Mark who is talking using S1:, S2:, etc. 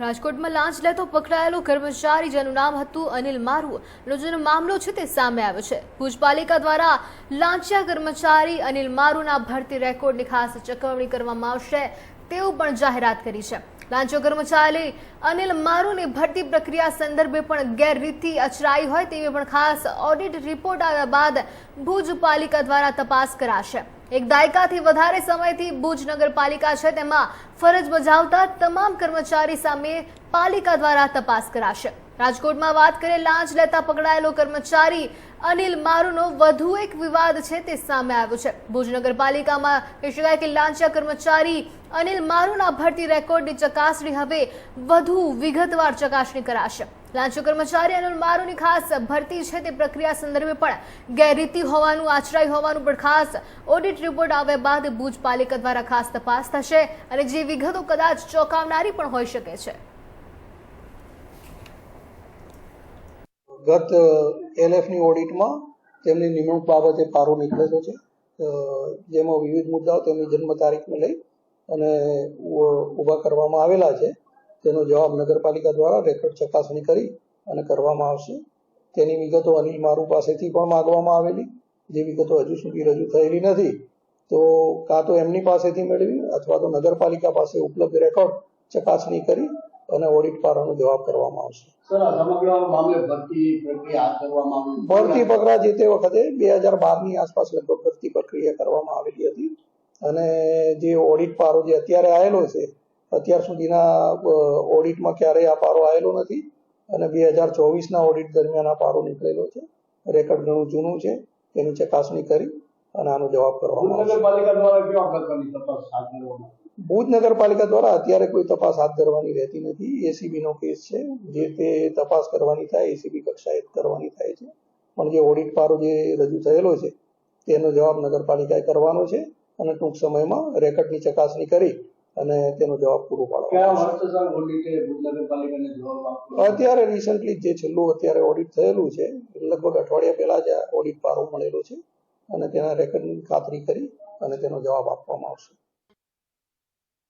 S1: રાજકોટમાં લાંચ લેતો પકડાયેલો કર્મચારી જેનું નામ હતું અનિલ મારુ. જેનો મામલો છે તે સામે આવ્યો છે. ભુજ પાલિકા દ્વારા લાંચિયા કર્મચારી અનિલ મારુના ભરતી રેકોર્ડની ખાસ ચકવણી કરવામાં આવશે તેવું પણ જાહેરાત કરી છે. લાંચો કર્મચારી અનિલ મારુની ભરતી પ્રક્રિયા સંદર્ભે પણ ગેરરીતિ અચરાઈ હોય તેવી પણ ખાસ ઓડિટ રિપોર્ટ આવ્યા બાદ ભુજ પાલિકા દ્વારા તપાસ કરાશે. એક દાયકાથી વધારે સમયથી ભુજ નગરપાલિકા છે. તેમાં ફરજ બજાવતા તમામ કર્મચારી સામે પાલિકા દ્વારા તપાસ કરાશે. રાજકોટમાં વાત કરીએ, લાંચ લેતા પકડાયેલો કર્મચારી અનિલ મારુનો વધુ એક વિવાદ છે તે સામે આવ્યો છે. ભુજ નગરપાલિકામાં કહી શકાય કે લાંચિયા કર્મચારી અનિલ મારુના ભરતી રેકોર્ડની ચકાસણી હવે વધુ વિગતવાર ચકાસણી કરાશે. લાંચો કર્મચારી અને મારોની ખાસ ભરતી છે તે પ્રક્રિયા સંદર્ભે પણ ગેરરીતિ હોવાનું, આચરાઈ હોવાનું પણ ખાસ ઓડિટ રિપોર્ટ આવ્યા બાદ ભુજ પાલિકા દ્વારા ખાસ તપાસ થશે અને જે વિગતો કદાચ ચોંકાવનારી પણ હોઈ શકે છે.
S2: ગત એલએફની ઓડિટમાં તેમની નિમણૂક બાબતે પારો નીકળેલો છે. જેમાં વિવિધ મુદ્દાઓ તેમની જન્મ તારીખને લઈ અને ઊભા કરવામાં આવેલા છે. તેનો જવાબ નગરપાલિકા દ્વારા રેકોર્ડ ચકાસણી કરી અને કરવામાં આવશે. તેની વિગતો અનિલ મારુ પાસેથી પણ માગવામાં આવેલી. જે વિગતો હજુ સુધી રજૂ થયેલી નથી તો કાં તો એમની પાસેથી મેળવી અથવા તો નગરપાલિકા પાસે ઉપલબ્ધ રેકોર્ડ ચકાસણી કરી અને ઓડિટ પારાનો જવાબ કરવામાં આવશે.
S3: ભરતી
S2: પકડા જે તે વખતે બે હજાર બારની આસપાસ લગભગ ભરતી પ્રક્રિયા કરવામાં આવેલી હતી. અને જે ઓડિટ પારો જે અત્યારે આવેલો છે અત્યાર સુધીના ઓડિટમાં ક્યારેય આ પારો આવેલો નથી અને બે હજાર ચોવીસના ઓડિટ દરમિયાન આ પારો નીકળેલો છે. રેકોર્ડ ઘણું જૂનું છે. તેની ચકાસણી કરી અને આનો જવાબ કરવામાં? ભુજ નગરપાલિકા દ્વારા અત્યારે કોઈ તપાસ હાથ ધરવાની રહેતી નથી. એસીબી નો કેસ છે. જે તે તપાસ કરવાની થાય એસીબી કક્ષાએ કરવાની થાય છે. પણ જે ઓડિટ પારો જે રજૂ થયેલો છે તેનો જવાબ નગરપાલિકાએ કરવાનો છે અને ટૂંક સમયમાં રેકર્ડની ચકાસણી કરી અને તેનો જવાબ પૂરો પાડવાનો અત્યારે રિસન્ટલી જે છેલ્લું અત્યારે ઓડિટ થયેલું છે લગભગ અઠવાડિયા પહેલા જ આ ઓડિટ પારો મળેલો છે અને તેના રેકર્ડની ખાતરી કરી અને તેનો જવાબ આપવામાં આવશે.